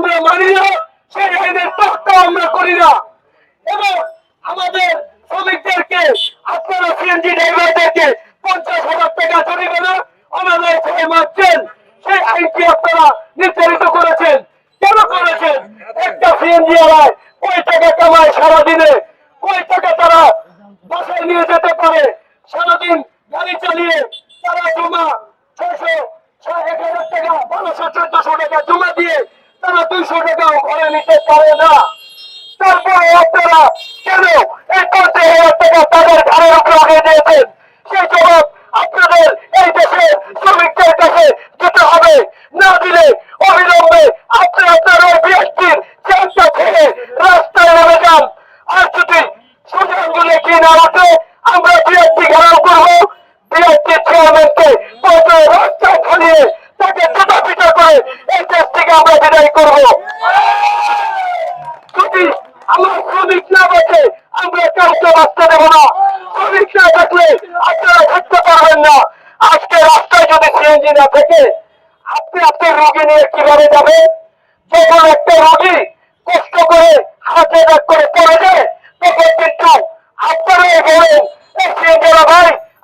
আমরা মানি না, সেই আইনের তত্ত্ব আমরা করি না। এবং আমাদের শ্রমিকদেরকে, আপনারা সিএনজি ড্রাইভারদেরকে পঞ্চাশ হাজার টাকা জরিমানা অনাদায় ছেড়ে মারছেন। সেই আইনটি আপনারা নির্ধারিত করেছেন। কেন করেছেন? একটা সিএনজি আলায় কয় টাকা কামায় সারাদিনে? কয় টাকা তারা বাসায় নিয়ে যেতে পারে? সারাদিন গাড়ি চালিয়ে তারা জমা ছয়শো এক হাজার টাকা, বারোশো, চোদ্দশো টাকা জমা দিয়ে নিতে পারে না। তারপরে আপনারা কেন এই পঞ্চাশ হাজার তাদের ঘরের উপরে উঠিয়ে দিয়েছেন? সেই জবাব আপনাদের এই দেশের শ্রমিকদের কাছে দিতে হবে। না দিলে অবিলম্বে আপনি আপনার ওই বিএসপির চেষ্টা ছেড়ে রাস্তায় নেমে যান। আর যদি সুযোগগুলো কি না ওঠে আমরা বিএসপি ঘেরাও করব। বিএসপি চেয়ারম্যানকে রাস্তায় খালিয়ে তাকে জুতা পিটা করে এই দেশ থেকে আমরা বিদায় করব যদি আমার শ্রমিক না বাঁচে না। আজকে রাস্তায় যদি না থাকে, আপনি আপনার রোগী নিয়ে কীভাবে যাবেন? যখন করে হাতে ডাক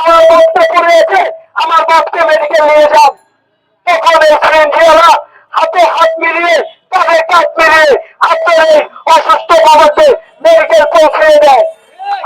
আমার বাচ্চা পড়ে আমার বাচ্চা মেডিকেল নিয়ে যান। তখন এই সিএনজিওয়ালা হাতে হাত মিলিয়ে কাঁধে কাঁধ মিলিয়ে আপনার এই অসুস্থ বাবাকে মেডিকেল পৌঁছে দেয়।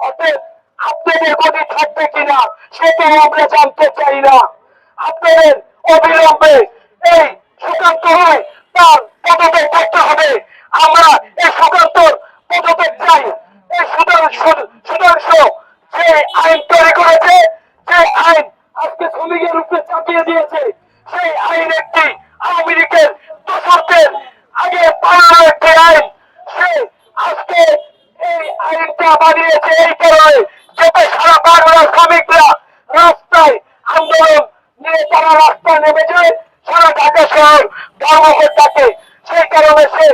আপনাদের গতি থাকবে কিনা সেটাও আমরা জানতে চাই না। আপনাদের অবিলম্বে এই সুকান্ত হয় তার পদত্যাগ করতে হবে। আমরা এই সুকান্তর পদত্যাগ চাই। এই সুধাংশু সুধাংশ যে আইন তৈরি করেছে, যে আইন আজকে শ্রমিকের উপরে চাপিয়ে দিয়েছে, সেই আইন একটি আওয়ামী লীগের দোষরদের আগে বানানো একটি আইন সে আজকে এই আইনটা বানিয়েছে এই কারণে সারা বাংলার শ্রমিকরা রাস্তায় আন্দোলন নিয়ে তারা রাস্তায় নেমে যায় সারা ঢাকা শহর ধর্মঘট ডাকে সেই কারণে সে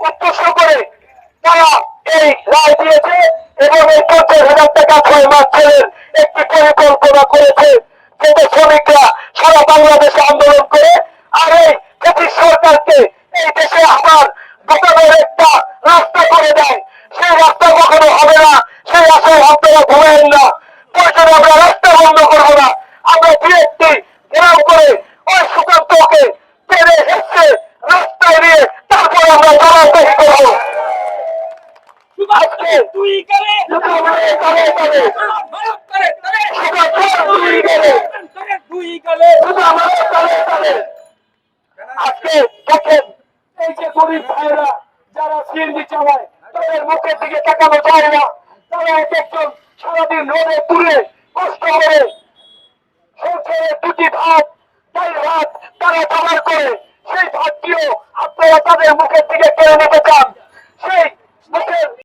উদ্দেশ্য করে তারা এই রায় দিয়েছে এবং এই পঞ্চাশ হাজার টাকা ছয় মাস ছেলের একটি পরিকল্পনা করেছে যাতে শ্রমিকরা সারা বাংলাদেশে আন্দোলন করে আর এই ব্রিটিশ সরকারকে এই দেশে আবার ঢোকানোর একটা রাস্তা করে দেয় সেই রাস্তা কখনো হবে না সেই আশায় আপনারা ঘুমেন না। প্রয়োজনে আমরা রাস্তা বন্ধ করব না। আমরা বিএসপি ঘেরাও করে ওই সুকান্তকে টেনে হেসে রাস্তায় নিয়ে তারপর আমরা জবাবদাহি করব। আজকে করে করে আজকে দেখেন এই যে গরিব যারা সিএনজি চালায় তাদের মুখের দিকে তাকানো যায় না। তারা এক একজন সারাদিন রোদে পুড়ে কষ্ট করে দুটি ভাত ভাত তারা জোগাড় করে। সেই ভাতটিও আপনারা তাদের মুখের দিকে কেড়ে নিতে চান। সেই মুখের